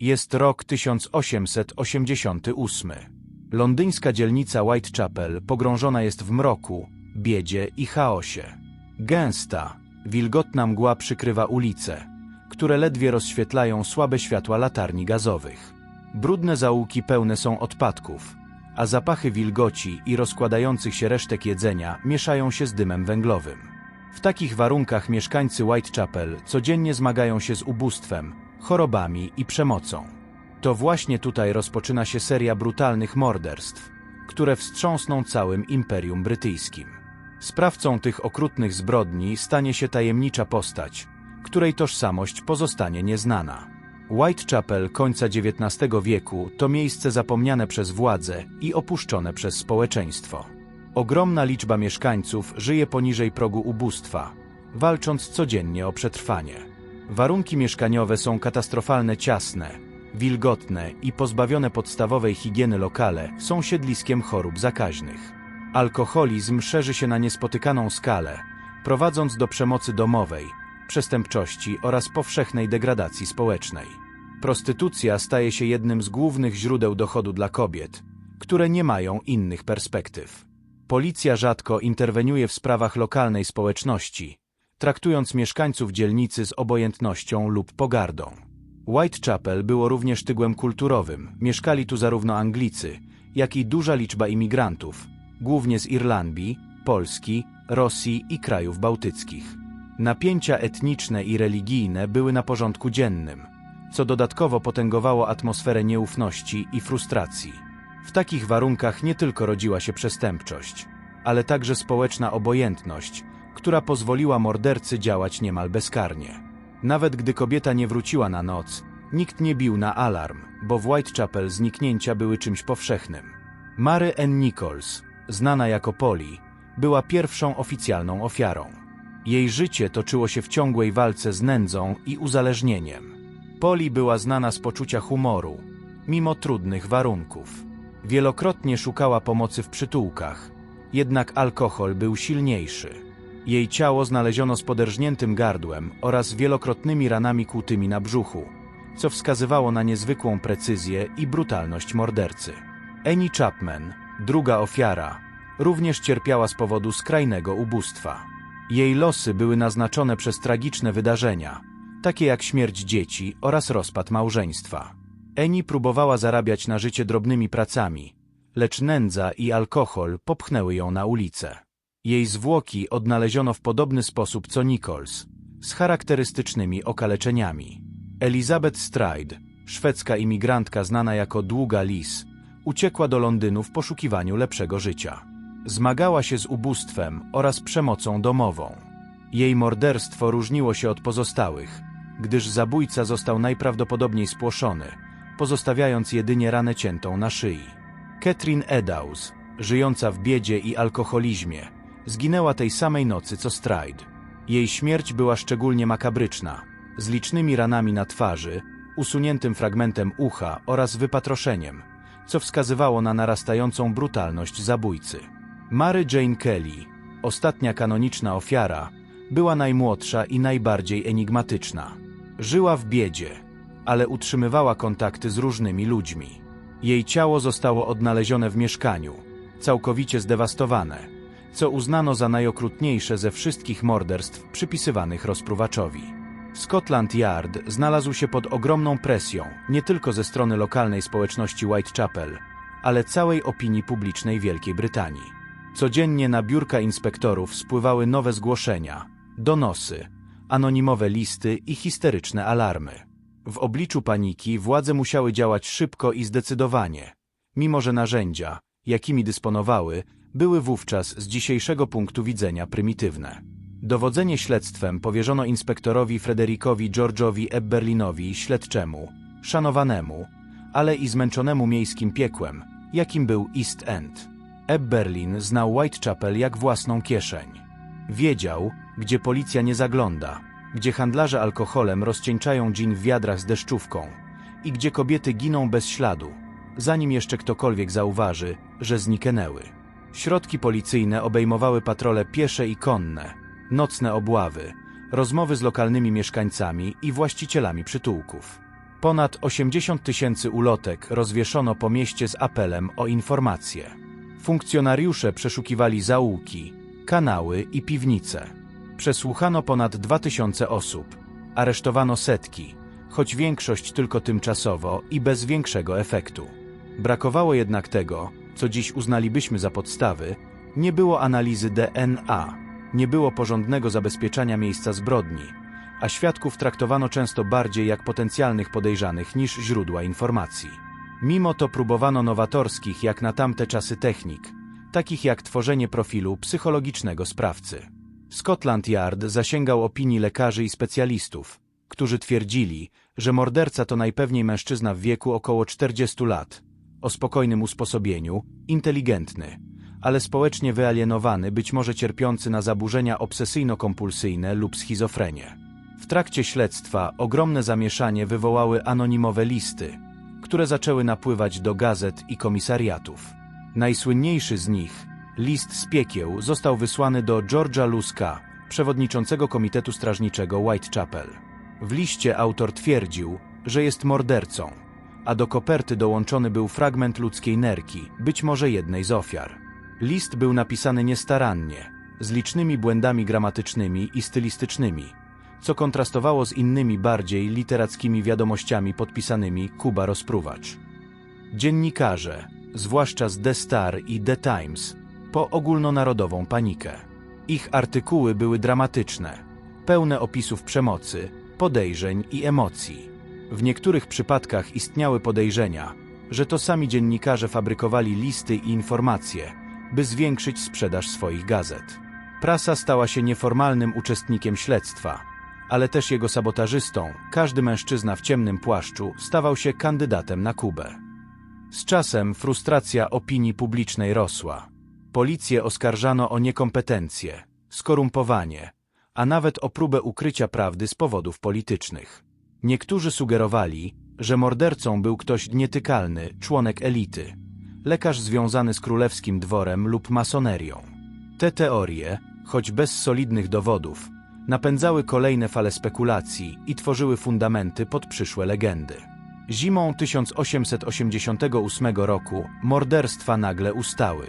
Jest rok 1888. Londyńska dzielnica Whitechapel pogrążona jest w mroku, biedzie i chaosie. Gęsta, wilgotna mgła przykrywa ulice, które ledwie rozświetlają słabe światła latarni gazowych. Brudne zaułki pełne są odpadków, a zapachy wilgoci i rozkładających się resztek jedzenia mieszają się z dymem węglowym. W takich warunkach mieszkańcy Whitechapel codziennie zmagają się z ubóstwem, chorobami i przemocą. To właśnie tutaj rozpoczyna się seria brutalnych morderstw, które wstrząsną całym Imperium Brytyjskim. Sprawcą tych okrutnych zbrodni stanie się tajemnicza postać, której tożsamość pozostanie nieznana. Whitechapel końca XIX wieku to miejsce zapomniane przez władze i opuszczone przez społeczeństwo. Ogromna liczba mieszkańców żyje poniżej progu ubóstwa, walcząc codziennie o przetrwanie. Warunki mieszkaniowe są katastrofalne ciasne, wilgotne i pozbawione podstawowej higieny lokale są siedliskiem chorób zakaźnych. Alkoholizm szerzy się na niespotykaną skalę, prowadząc do przemocy domowej, przestępczości oraz powszechnej degradacji społecznej. Prostytucja staje się jednym z głównych źródeł dochodu dla kobiet, które nie mają innych perspektyw. Policja rzadko interweniuje w sprawach lokalnej społeczności, traktując mieszkańców dzielnicy z obojętnością lub pogardą. Whitechapel było również tygłem kulturowym. Mieszkali tu zarówno Anglicy, jak i duża liczba imigrantów, głównie z Irlandii, Polski, Rosji i krajów bałtyckich. Napięcia etniczne i religijne były na porządku dziennym, co dodatkowo potęgowało atmosferę nieufności i frustracji. W takich warunkach nie tylko rodziła się przestępczość, ale także społeczna obojętność, która pozwoliła mordercy działać niemal bezkarnie. Nawet gdy kobieta nie wróciła na noc, nikt nie bił na alarm, bo w Whitechapel zniknięcia były czymś powszechnym. Mary Ann Nichols, znana jako Polly, była pierwszą oficjalną ofiarą. Jej życie toczyło się w ciągłej walce z nędzą i uzależnieniem. Polly była znana z poczucia humoru, mimo trudnych warunków. Wielokrotnie szukała pomocy w przytułkach, jednak alkohol był silniejszy. Jej ciało znaleziono z poderżniętym gardłem oraz wielokrotnymi ranami kłutymi na brzuchu, co wskazywało na niezwykłą precyzję i brutalność mordercy. Annie Chapman, druga ofiara, również cierpiała z powodu skrajnego ubóstwa. Jej losy były naznaczone przez tragiczne wydarzenia, takie jak śmierć dzieci oraz rozpad małżeństwa. Eni próbowała zarabiać na życie drobnymi pracami, lecz nędza i alkohol popchnęły ją na ulicę. Jej zwłoki odnaleziono w podobny sposób co Nichols, z charakterystycznymi okaleczeniami. Elizabeth Stride, szwedzka imigrantka znana jako Długa Lis, uciekła do Londynu w poszukiwaniu lepszego życia. Zmagała się z ubóstwem oraz przemocą domową. Jej morderstwo różniło się od pozostałych, gdyż zabójca został najprawdopodobniej spłoszony, pozostawiając jedynie ranę ciętą na szyi. Catherine Eddowes, żyjąca w biedzie i alkoholizmie, zginęła tej samej nocy co Stride. Jej śmierć była szczególnie makabryczna, z licznymi ranami na twarzy, usuniętym fragmentem ucha oraz wypatroszeniem, co wskazywało na narastającą brutalność zabójcy. Mary Jane Kelly, ostatnia kanoniczna ofiara, była najmłodsza i najbardziej enigmatyczna. Żyła w biedzie, ale utrzymywała kontakty z różnymi ludźmi. Jej ciało zostało odnalezione w mieszkaniu, całkowicie zdewastowane, co uznano za najokrutniejsze ze wszystkich morderstw przypisywanych rozpruwaczowi. Scotland Yard znalazł się pod ogromną presją nie tylko ze strony lokalnej społeczności Whitechapel, ale całej opinii publicznej Wielkiej Brytanii. Codziennie na biurka inspektorów spływały nowe zgłoszenia, donosy, anonimowe listy i histeryczne alarmy. W obliczu paniki władze musiały działać szybko i zdecydowanie, mimo że narzędzia, jakimi dysponowały, były wówczas z dzisiejszego punktu widzenia prymitywne. Dowodzenie śledztwem powierzono inspektorowi Frederikowi George'owi Ebberlinowi, śledczemu, szanowanemu, ale i zmęczonemu miejskim piekłem, jakim był East End. Ebberlin znał Whitechapel jak własną kieszeń. Wiedział, gdzie policja nie zagląda, gdzie handlarze alkoholem rozcieńczają gin w wiadrach z deszczówką i gdzie kobiety giną bez śladu, zanim jeszcze ktokolwiek zauważy, że zniknęły. Środki policyjne obejmowały patrole piesze i konne, nocne obławy, rozmowy z lokalnymi mieszkańcami i właścicielami przytułków. Ponad 80 tysięcy ulotek rozwieszono po mieście z apelem o informacje. Funkcjonariusze przeszukiwali zaułki, kanały i piwnice. Przesłuchano ponad 2000 osób, aresztowano setki, choć większość tylko tymczasowo i bez większego efektu. Brakowało jednak tego, co dziś uznalibyśmy za podstawy, nie było analizy DNA, nie było porządnego zabezpieczania miejsca zbrodni, a świadków traktowano często bardziej jak potencjalnych podejrzanych niż źródła informacji. Mimo to próbowano nowatorskich jak na tamte czasy technik, takich jak tworzenie profilu psychologicznego sprawcy. Scotland Yard zasięgał opinii lekarzy i specjalistów, którzy twierdzili, że morderca to najpewniej mężczyzna w wieku około 40 lat, o spokojnym usposobieniu, inteligentny, ale społecznie wyalienowany, być może cierpiący na zaburzenia obsesyjno-kompulsyjne lub schizofrenię. W trakcie śledztwa ogromne zamieszanie wywołały anonimowe listy, które zaczęły napływać do gazet i komisariatów. Najsłynniejszy z nich, list z piekieł, został wysłany do George'a Luska, przewodniczącego Komitetu Strażniczego Whitechapel. W liście autor twierdził, że jest mordercą, a do koperty dołączony był fragment ludzkiej nerki, być może jednej z ofiar. List był napisany niestarannie, z licznymi błędami gramatycznymi i stylistycznymi, co kontrastowało z innymi bardziej literackimi wiadomościami podpisanymi Kuba Rozpruwacz. Dziennikarze, zwłaszcza z The Star i The Times, po ogólnonarodową panikę. Ich artykuły były dramatyczne, pełne opisów przemocy, podejrzeń i emocji. W niektórych przypadkach istniały podejrzenia, że to sami dziennikarze fabrykowali listy i informacje, by zwiększyć sprzedaż swoich gazet. Prasa stała się nieformalnym uczestnikiem śledztwa, ale też jego sabotażystą, każdy mężczyzna w ciemnym płaszczu stawał się kandydatem na Kubę. Z czasem frustracja opinii publicznej rosła. Policję oskarżano o niekompetencje, skorumpowanie, a nawet o próbę ukrycia prawdy z powodów politycznych. Niektórzy sugerowali, że mordercą był ktoś nietykalny, członek elity, lekarz związany z królewskim dworem lub masonerią. Te teorie, choć bez solidnych dowodów, napędzały kolejne fale spekulacji i tworzyły fundamenty pod przyszłe legendy. Zimą 1888 roku morderstwa nagle ustały.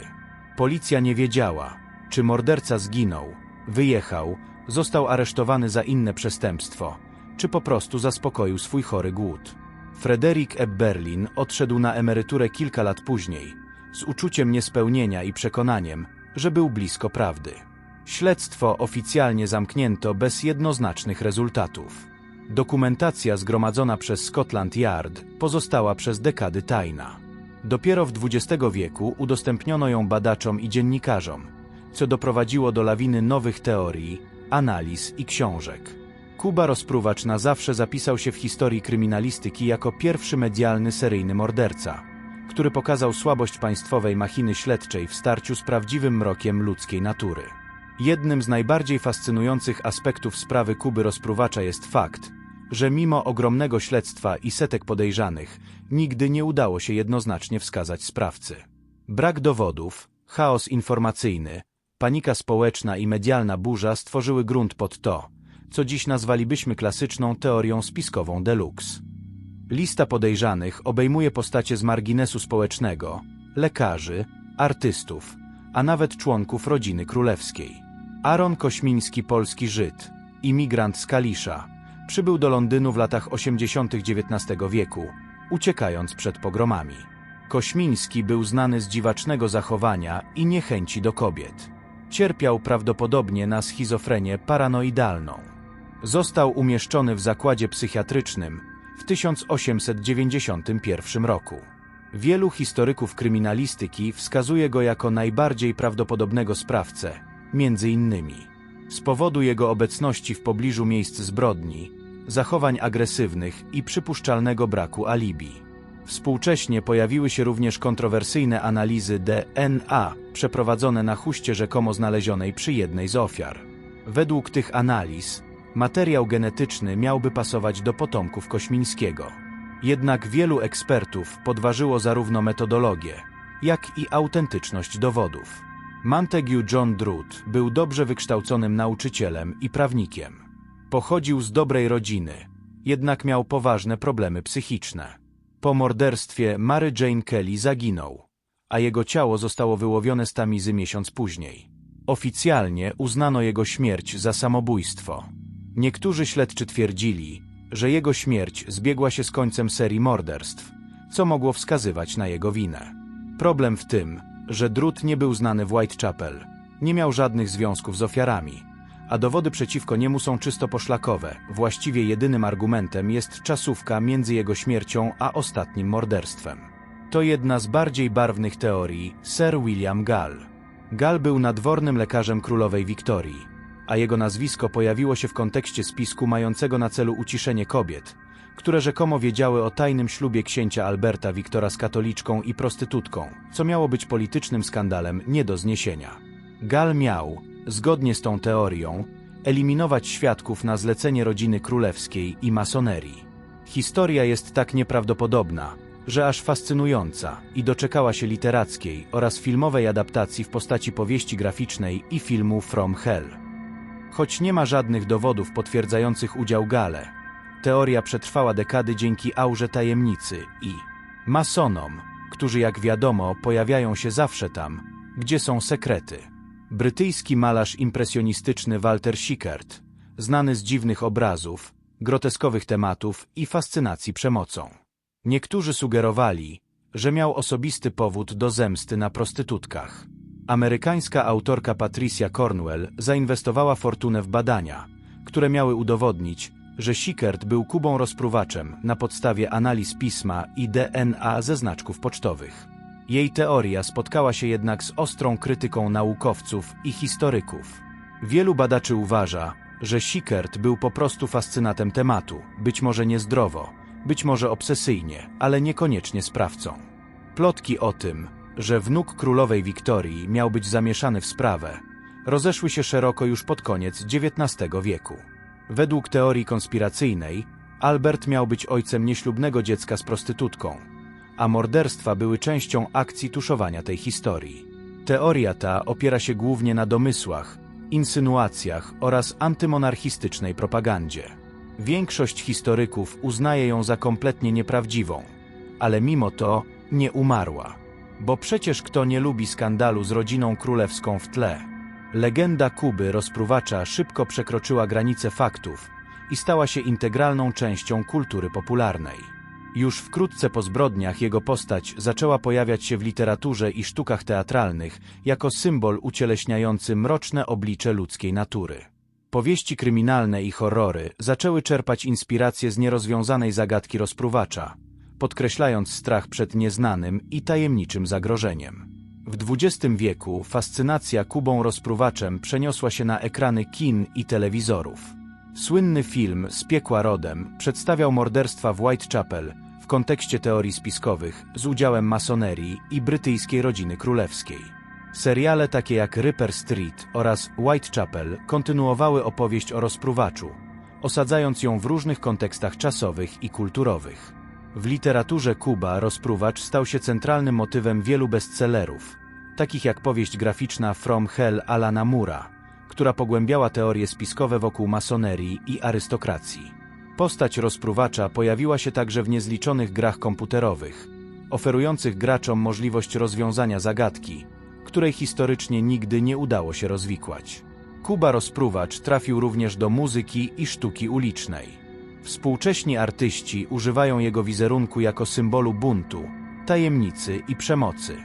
Policja nie wiedziała, czy morderca zginął, wyjechał, został aresztowany za inne przestępstwo, czy po prostu zaspokoił swój chory głód. Frederick Eberlin odszedł na emeryturę kilka lat później, z uczuciem niespełnienia i przekonaniem, że był blisko prawdy. Śledztwo oficjalnie zamknięto bez jednoznacznych rezultatów. Dokumentacja zgromadzona przez Scotland Yard pozostała przez dekady tajna. Dopiero w XX wieku udostępniono ją badaczom i dziennikarzom, co doprowadziło do lawiny nowych teorii, analiz i książek. Kuba Rozpruwacz na zawsze zapisał się w historii kryminalistyki jako pierwszy medialny seryjny morderca, który pokazał słabość państwowej machiny śledczej w starciu z prawdziwym mrokiem ludzkiej natury. Jednym z najbardziej fascynujących aspektów sprawy Kuby Rozpruwacza jest fakt, że mimo ogromnego śledztwa i setek podejrzanych, nigdy nie udało się jednoznacznie wskazać sprawcy. Brak dowodów, chaos informacyjny, panika społeczna i medialna burza stworzyły grunt pod to, co dziś nazwalibyśmy klasyczną teorią spiskową deluxe. Lista podejrzanych obejmuje postacie z marginesu społecznego, lekarzy, artystów, a nawet członków rodziny królewskiej. Aaron Kośmiński, polski Żyd, imigrant z Kalisza, przybył do Londynu w latach 80. XIX wieku, uciekając przed pogromami. Kośmiński był znany z dziwacznego zachowania i niechęci do kobiet. Cierpiał prawdopodobnie na schizofrenię paranoidalną. Został umieszczony w zakładzie psychiatrycznym w 1891 roku. Wielu historyków kryminalistyki wskazuje go jako najbardziej prawdopodobnego sprawcę, między innymi z powodu jego obecności w pobliżu miejsc zbrodni, zachowań agresywnych i przypuszczalnego braku alibi. Współcześnie pojawiły się również kontrowersyjne analizy DNA przeprowadzone na huście rzekomo znalezionej przy jednej z ofiar. Według tych analiz materiał genetyczny miałby pasować do potomków Kośmińskiego. Jednak wielu ekspertów podważyło zarówno metodologię, jak i autentyczność dowodów. Montague John Drude był dobrze wykształconym nauczycielem i prawnikiem. Pochodził z dobrej rodziny, jednak miał poważne problemy psychiczne. Po morderstwie Mary Jane Kelly zaginął, a jego ciało zostało wyłowione z Tamizy miesiąc później. Oficjalnie uznano jego śmierć za samobójstwo. Niektórzy śledczy twierdzili, że jego śmierć zbiegła się z końcem serii morderstw, co mogło wskazywać na jego winę. Problem w tym, że Drut nie był znany w Whitechapel, nie miał żadnych związków z ofiarami, a dowody przeciwko niemu są czysto poszlakowe. Właściwie jedynym argumentem jest czasówka między jego śmiercią a ostatnim morderstwem. To jedna z bardziej barwnych teorii Sir William Gall. Gall był nadwornym lekarzem królowej Wiktorii, a jego nazwisko pojawiło się w kontekście spisku mającego na celu uciszenie kobiet, które rzekomo wiedziały o tajnym ślubie księcia Alberta Wiktora z katoliczką i prostytutką, co miało być politycznym skandalem nie do zniesienia. Gal miał, zgodnie z tą teorią, eliminować świadków na zlecenie rodziny królewskiej i masonerii. Historia jest tak nieprawdopodobna, że aż fascynująca i doczekała się literackiej oraz filmowej adaptacji w postaci powieści graficznej i filmu From Hell. Choć nie ma żadnych dowodów potwierdzających udział Gale, teoria przetrwała dekady dzięki aurze tajemnicy i masonom, którzy jak wiadomo pojawiają się zawsze tam, gdzie są sekrety. Brytyjski malarz impresjonistyczny Walter Sickert, znany z dziwnych obrazów, groteskowych tematów i fascynacji przemocą. Niektórzy sugerowali, że miał osobisty powód do zemsty na prostytutkach. Amerykańska autorka Patricia Cornwell zainwestowała fortunę w badania, które miały udowodnić, że Sickert był Kubą rozpruwaczem na podstawie analiz pisma i DNA ze znaczków pocztowych. Jej teoria spotkała się jednak z ostrą krytyką naukowców i historyków. Wielu badaczy uważa, że Sickert był po prostu fascynatem tematu, być może niezdrowo, być może obsesyjnie, ale niekoniecznie sprawcą. Plotki o tym, że wnuk królowej Wiktorii miał być zamieszany w sprawę, rozeszły się szeroko już pod koniec XIX wieku. Według teorii konspiracyjnej, Albert miał być ojcem nieślubnego dziecka z prostytutką, a morderstwa były częścią akcji tuszowania tej historii. Teoria ta opiera się głównie na domysłach, insynuacjach oraz antymonarchistycznej propagandzie. Większość historyków uznaje ją za kompletnie nieprawdziwą, ale mimo to nie umarła. Bo przecież kto nie lubi skandalu z rodziną królewską w tle? Legenda Kuby rozpruwacza szybko przekroczyła granice faktów i stała się integralną częścią kultury popularnej. Już wkrótce po zbrodniach jego postać zaczęła pojawiać się w literaturze i sztukach teatralnych jako symbol ucieleśniający mroczne oblicze ludzkiej natury. Powieści kryminalne i horrory zaczęły czerpać inspirację z nierozwiązanej zagadki rozpruwacza, podkreślając strach przed nieznanym i tajemniczym zagrożeniem. W XX wieku fascynacja Kubą rozpruwaczem przeniosła się na ekrany kin i telewizorów. Słynny film Z piekła rodem przedstawiał morderstwa w Whitechapel w kontekście teorii spiskowych z udziałem masonerii i brytyjskiej rodziny królewskiej. Seriale takie jak Ripper Street oraz Whitechapel kontynuowały opowieść o rozpruwaczu, osadzając ją w różnych kontekstach czasowych i kulturowych. W literaturze Kuba rozpruwacz stał się centralnym motywem wielu bestsellerów, takich jak powieść graficzna From Hell Alana Mura, która pogłębiała teorie spiskowe wokół masonerii i arystokracji. Postać rozpruwacza pojawiła się także w niezliczonych grach komputerowych, oferujących graczom możliwość rozwiązania zagadki, której historycznie nigdy nie udało się rozwikłać. Kuba Rozpruwacz trafił również do muzyki i sztuki ulicznej. Współcześni artyści używają jego wizerunku jako symbolu buntu, tajemnicy i przemocy.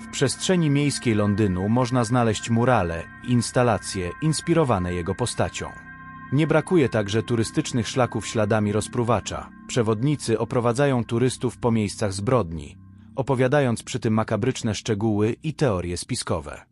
W przestrzeni miejskiej Londynu można znaleźć murale instalacje inspirowane jego postacią. Nie brakuje także turystycznych szlaków śladami rozpruwacza. Przewodnicy oprowadzają turystów po miejscach zbrodni, opowiadając przy tym makabryczne szczegóły i teorie spiskowe.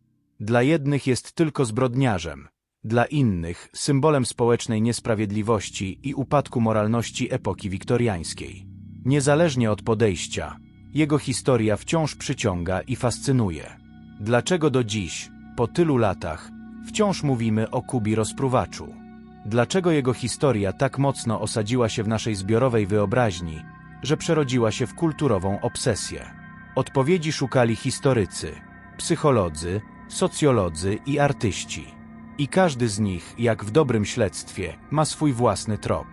Dla jednych jest tylko zbrodniarzem, dla innych symbolem społecznej niesprawiedliwości i upadku moralności epoki wiktoriańskiej. Niezależnie od podejścia, jego historia wciąż przyciąga i fascynuje. Dlaczego do dziś, po tylu latach, wciąż mówimy o Kubi rozpruwaczu? Dlaczego jego historia tak mocno osadziła się w naszej zbiorowej wyobraźni, że przerodziła się w kulturową obsesję? Odpowiedzi szukali historycy, psycholodzy, socjolodzy i artyści. I każdy z nich, jak w dobrym śledztwie, ma swój własny trop.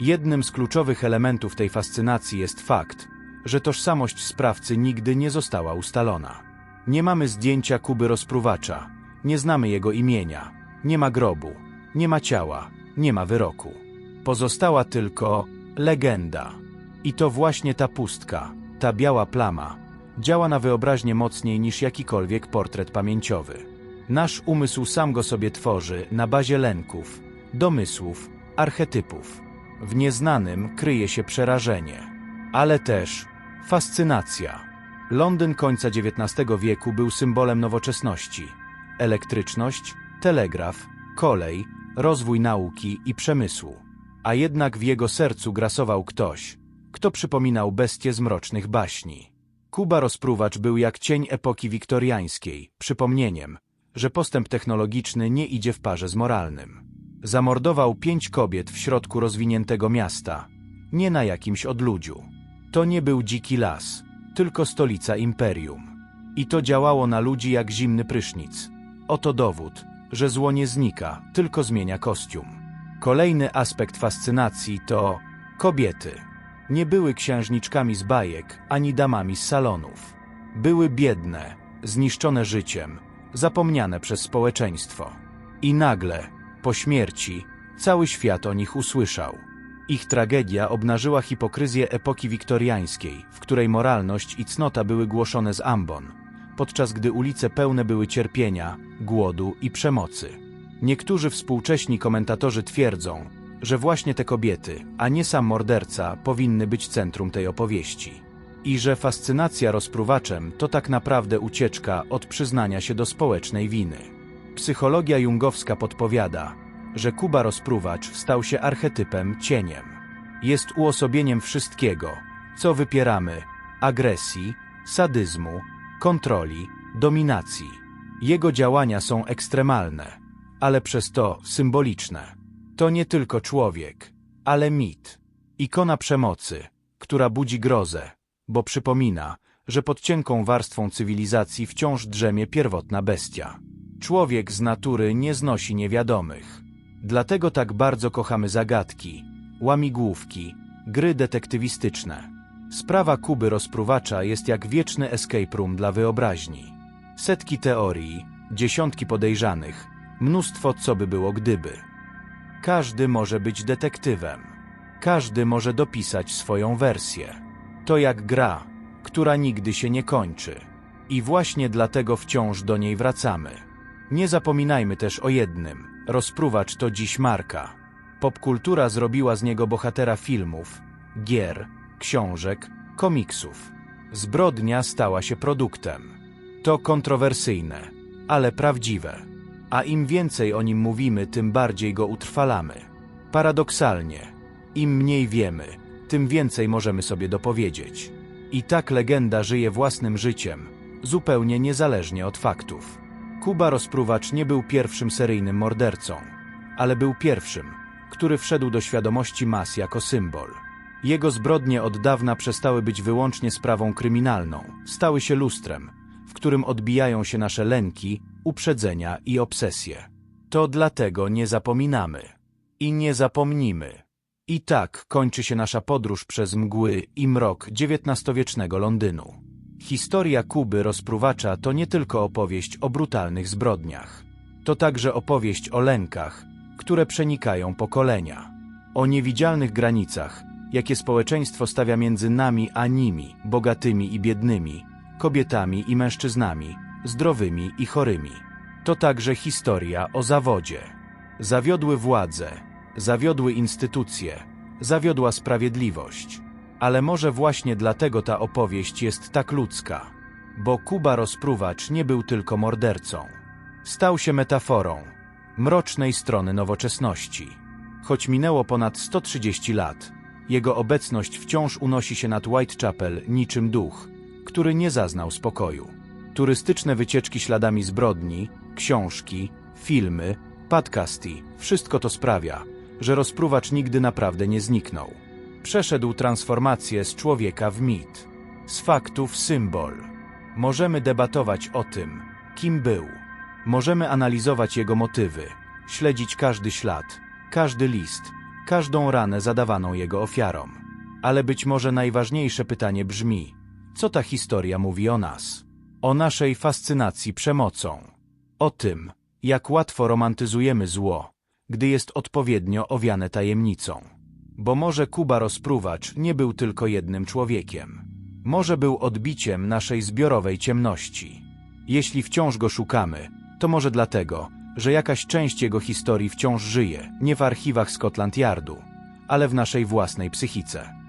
Jednym z kluczowych elementów tej fascynacji jest fakt, że tożsamość sprawcy nigdy nie została ustalona. Nie mamy zdjęcia Kuby rozpruwacza, nie znamy jego imienia, nie ma grobu, nie ma ciała, nie ma wyroku. Pozostała tylko legenda. I to właśnie ta pustka, ta biała plama, działa na wyobraźnię mocniej niż jakikolwiek portret pamięciowy. Nasz umysł sam go sobie tworzy na bazie lęków, domysłów, archetypów. W nieznanym kryje się przerażenie, ale też fascynacja. Londyn końca XIX wieku był symbolem nowoczesności. Elektryczność, telegraf, kolej, rozwój nauki i przemysłu. A jednak w jego sercu grasował ktoś, kto przypominał bestie z mrocznych baśni. Kuba Rozpruwacz był jak cień epoki wiktoriańskiej, przypomnieniem, że postęp technologiczny nie idzie w parze z moralnym. Zamordował pięć kobiet w środku rozwiniętego miasta, nie na jakimś odludziu. To nie był dziki las, tylko stolica imperium. I to działało na ludzi jak zimny prysznic. Oto dowód, że zło nie znika, tylko zmienia kostium. Kolejny aspekt fascynacji to kobiety. Nie były księżniczkami z bajek, ani damami z salonów. Były biedne, zniszczone życiem, zapomniane przez społeczeństwo. I nagle, po śmierci, cały świat o nich usłyszał. Ich tragedia obnażyła hipokryzję epoki wiktoriańskiej, w której moralność i cnota były głoszone z ambon, podczas gdy ulice pełne były cierpienia, głodu i przemocy. Niektórzy współcześni komentatorzy twierdzą, że właśnie te kobiety, a nie sam morderca, powinny być centrum tej opowieści. I że fascynacja rozpruwaczem to tak naprawdę ucieczka od przyznania się do społecznej winy. Psychologia jungowska podpowiada, że Kuba rozpruwacz stał się archetypem cieniem. Jest uosobieniem wszystkiego, co wypieramy agresji, sadyzmu, kontroli, dominacji. Jego działania są ekstremalne, ale przez to symboliczne. To nie tylko człowiek, ale mit, ikona przemocy, która budzi grozę, bo przypomina, że pod cienką warstwą cywilizacji wciąż drzemie pierwotna bestia. Człowiek z natury nie znosi niewiadomych. Dlatego tak bardzo kochamy zagadki, łamigłówki, gry detektywistyczne. Sprawa Kuby rozpruwacza jest jak wieczny escape room dla wyobraźni. Setki teorii, dziesiątki podejrzanych, mnóstwo co by było gdyby. Każdy może być detektywem. Każdy może dopisać swoją wersję. To jak gra, która nigdy się nie kończy. I właśnie dlatego wciąż do niej wracamy. Nie zapominajmy też o jednym. Rozpruwacz to dziś marka. Popkultura zrobiła z niego bohatera filmów, gier, książek, komiksów. Zbrodnia stała się produktem. To kontrowersyjne, ale prawdziwe. A im więcej o nim mówimy, tym bardziej go utrwalamy. Paradoksalnie, im mniej wiemy, tym więcej możemy sobie dopowiedzieć. I tak legenda żyje własnym życiem, zupełnie niezależnie od faktów. Kuba Rozpruwacz nie był pierwszym seryjnym mordercą, ale był pierwszym, który wszedł do świadomości mas jako symbol. Jego zbrodnie od dawna przestały być wyłącznie sprawą kryminalną, stały się lustrem, w którym odbijają się nasze lęki, uprzedzenia i obsesje. To dlatego nie zapominamy. I nie zapomnimy. I tak kończy się nasza podróż przez mgły i mrok XIX-wiecznego Londynu. Historia Kuby rozpruwacza to nie tylko opowieść o brutalnych zbrodniach. To także opowieść o lękach, które przenikają pokolenia. O niewidzialnych granicach, jakie społeczeństwo stawia między nami a nimi, bogatymi i biednymi, kobietami i mężczyznami, zdrowymi i chorymi. To także historia o zawodzie. Zawiodły władze, zawiodły instytucje, zawiodła sprawiedliwość. Ale może właśnie dlatego ta opowieść jest tak ludzka. Bo Kuba Rozpruwacz nie był tylko mordercą. Stał się metaforą mrocznej strony nowoczesności. Choć minęło ponad 130 lat, jego obecność wciąż unosi się nad Whitechapel niczym duch, który nie zaznał spokoju. Turystyczne wycieczki śladami zbrodni, książki, filmy, podcasty, wszystko to sprawia, że rozpruwacz nigdy naprawdę nie zniknął. Przeszedł transformację z człowieka w mit, z faktów symbol. Możemy debatować o tym, kim był. Możemy analizować jego motywy, śledzić każdy ślad, każdy list, każdą ranę zadawaną jego ofiarom. Ale być może najważniejsze pytanie brzmi, co ta historia mówi o nas? O naszej fascynacji przemocą. O tym, jak łatwo romantyzujemy zło, gdy jest odpowiednio owiane tajemnicą. Bo może Kuba Rozpruwacz nie był tylko jednym człowiekiem. Może był odbiciem naszej zbiorowej ciemności. Jeśli wciąż go szukamy, to może dlatego, że jakaś część jego historii wciąż żyje, nie w archiwach Scotland Yardu, ale w naszej własnej psychice.